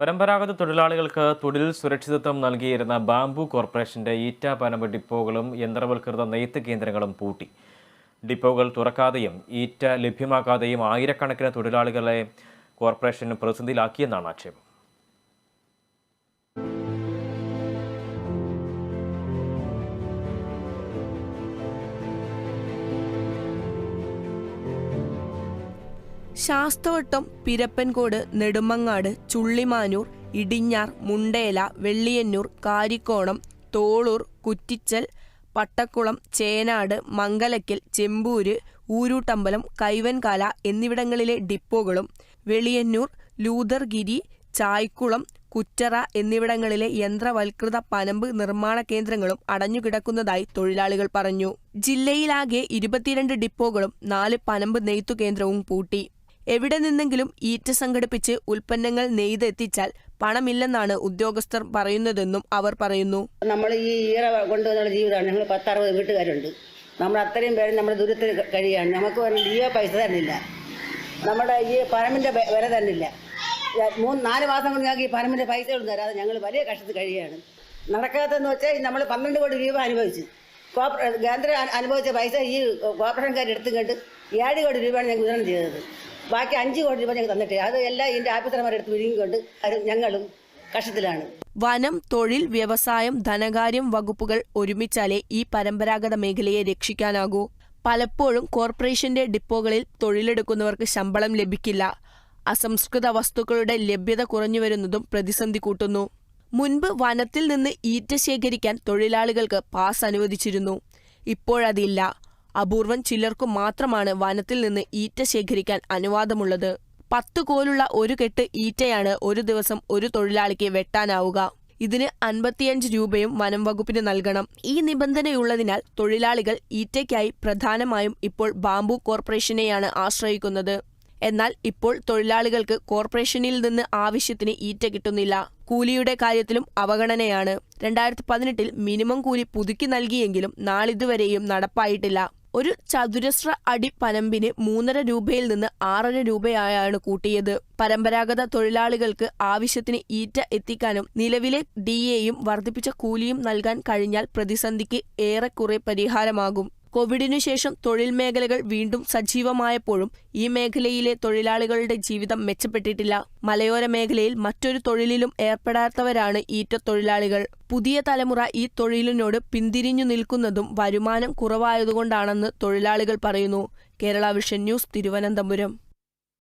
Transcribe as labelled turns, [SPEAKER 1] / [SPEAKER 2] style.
[SPEAKER 1] പരമ്പരാഗത തൊഴിലാളികൾക്ക് തൊഴിൽ സുരക്ഷിതത്വം നൽകിയിരുന്ന ബാംബു കോർപ്പറേഷന്റെ ഈറ്റ പനമ്പ് ഡിപ്പോകളും യന്ത്രവൽകൃത നെയ്ത്ത് കേന്ദ്രങ്ങളും പൂട്ടി. ഡിപ്പോകൾ തുറക്കാതെയും ഈറ്റ ലഭ്യമാക്കാതെയും ആയിരക്കണക്കിന് തൊഴിലാളികളെ കോർപ്പറേഷൻ പ്രതിസന്ധിയിലാക്കിയെന്നാണ് ആക്ഷേപം.
[SPEAKER 2] ശാസ്തവട്ടം പിരപ്പൻകോട് നെടുമങ്ങാട് ചുള്ളിമാനൂർ ഇടിഞ്ഞാർ മുണ്ടേല വെള്ളിയന്നൂർ കാരിക്കോണം തോളൂർ കുറ്റിച്ചൽ പട്ടക്കുളം ചേനാട് മംഗലക്കൽ ചെമ്പൂര് ഊരൂട്ടമ്പലം കൈവൻകാല എന്നിവിടങ്ങളിലെ ഡിപ്പോകളും വെളിയന്നൂർ ലൂതർഗിരി ചായ്ക്കുളം കുറ്ററ എന്നിവിടങ്ങളിലെ യന്ത്രവൽകൃത പനമ്പ് നിർമ്മാണ കേന്ദ്രങ്ങളും അടഞ്ഞുകിടക്കുന്നതായി തൊഴിലാളികൾ പറഞ്ഞു. ജില്ലയിലാകെ ഇരുപത്തിരണ്ട് ഡിപ്പോകളും നാല് പനമ്പ് നെയ്ത്തു കേന്ദ്രവും പൂട്ടി. എവിടെ നിന്നെങ്കിലും ഈറ്റ് സംഘടിപ്പിച്ച് ഉൽപ്പന്നങ്ങൾ നെയ്തെത്തിച്ചാൽ പണമില്ലെന്നാണ് ഉദ്യോഗസ്ഥർ പറയുന്നതെന്നും അവർ പറയുന്നു.
[SPEAKER 3] നമ്മൾ ഈ ഈറ കൊണ്ടുവന്നുള്ള ജീവിതമാണ്. ഞങ്ങൾ പത്തറുപത് വീട്ടുകാരുണ്ട്. നമ്മൾ അത്രയും പേര് നമ്മുടെ ദൂരത്തിൽ കഴിയാണ് നമുക്ക് ഈയോ പൈസ തന്നില്ല നമ്മുടെ ഈ പനമ്പിന്റെ വെ- വില തന്നില്ല മൂന്ന് നാല് മാസം കൊണ്ട് ഞങ്ങൾക്ക് ഈ പനമ്പിന്റെ പൈസ ഒന്നും തരാതെ ഞങ്ങൾ വലിയ കഷ്ടത്തിൽ കഴിയുകയാണ്. നടക്കാത്തതെന്ന് വെച്ചാൽ നമ്മൾ പന്ത്രണ്ട് കോടി രൂപ അനുഭവിച്ചു. കോപ്പറ കേന്ദ്രം അനുഭവിച്ച പൈസ ഈ കോർപ്പറേഷൻകാർ എടുത്തും കണ്ട് ഏഴ് കോടി രൂപയാണ് ഞങ്ങൾ വിതരണം ചെയ്തത്. ബാക്കി അഞ്ച് കോടി രൂപ ഞങ്ങൾ തന്നിട്ട് അത് എല്ലാം ഇതിന്റെ ആഫീസർമാരെടുത്ത് വിഴുങ്ങിക്കൊണ്ട് ഞങ്ങളും കഷ്ടത്തിലാണ്.
[SPEAKER 2] വനം തൊഴിൽ വ്യവസായം ധനകാര്യം വകുപ്പുകൾ ഒരുമിച്ചാലേ ഈ പരമ്പരാഗത മേഖലയെ രക്ഷിക്കാനാകൂ. പലപ്പോഴും കോർപ്പറേഷന്റെ ഡിപ്പോകളിൽ തൊഴിലെടുക്കുന്നവർക്ക് ശമ്പളം ലഭിക്കില്ല. അസംസ്കൃത വസ്തുക്കളുടെ ലഭ്യത കുറഞ്ഞുവരുന്നതും പ്രതിസന്ധി കൂട്ടുന്നു. മുൻപ് വനത്തിൽ നിന്ന് ഈറ്റ ശേഖരിക്കാൻ തൊഴിലാളികൾക്ക് പാസ് അനുവദിച്ചിരുന്നു. ഇപ്പോഴതില്ല. അപൂർവം ചിലർക്കു മാത്രമാണ് വനത്തിൽ നിന്ന് ഈറ്റ ശേഖരിക്കാൻ അനുവാദമുള്ളത്. പത്ത് കോലുള്ള ഒരു കെട്ട് ഈറ്റയാണ് ഒരു ദിവസം ഒരു തൊഴിലാളിക്ക് വെട്ടാനാവുക. ഇതിന് അൻപത്തിയഞ്ച് രൂപയും വനം വകുപ്പിന് നൽകണം. ഈ നിബന്ധനയുള്ളതിനാൽ തൊഴിലാളികൾ ഈറ്റയ്ക്കായി പ്രധാനമായും ഇപ്പോൾ ബാംബു കോർപ്പറേഷനെയാണ് ആശ്രയിക്കുന്നത്. എന്നാൽ ഇപ്പോൾ തൊഴിലാളികൾക്ക് കോർപ്പറേഷനിൽ നിന്ന് ആവശ്യത്തിന് ഈറ്റ കിട്ടുന്നില്ല. കൂലിയുടെ കാര്യത്തിലും അവഗണനയാണ്. രണ്ടായിരത്തി പതിനെട്ടിൽ മിനിമം കൂലി പുതുക്കി നൽകിയെങ്കിലും നാളിതുവരെയും നടപ്പായിട്ടില്ല. ഒരു ചതുരശ്ര അടി പനമ്പിന് മൂന്നര രൂപയിൽ നിന്ന് ആറര രൂപയായാണ് കൂട്ടിയത്. പരമ്പരാഗത തൊഴിലാളികൾക്ക് ആവശ്യത്തിന് ഈറ്റ എത്തിക്കാനും നിലവിലെ ഡിഎയും വർദ്ധിപ്പിച്ച കൂലിയും നൽകാൻ കഴിഞ്ഞാൽ പ്രതിസന്ധിക്ക് ഏറെക്കുറെ പരിഹാരമാകും. കോവിഡിനു ശേഷം തൊഴിൽ മേഖലകൾ വീണ്ടും സജീവമായപ്പോഴും ഈ മേഖലയിലെ തൊഴിലാളികളുടെ ജീവിതം മെച്ചപ്പെട്ടിട്ടില്ല. മലയോര മേഖലയിൽ മറ്റൊരു തൊഴിലിലും ഏർപ്പെടാത്തവരാണ് ഈറ്റ തൊഴിലാളികൾ. പുതിയ തലമുറ ഈ തൊഴിലിനോട് പിന്തിരിഞ്ഞു നിൽക്കുന്നതും വരുമാനം കുറവായതുകൊണ്ടാണെന്ന് തൊഴിലാളികൾ പറയുന്നു. Kerala vision news Thiruvananthapuram.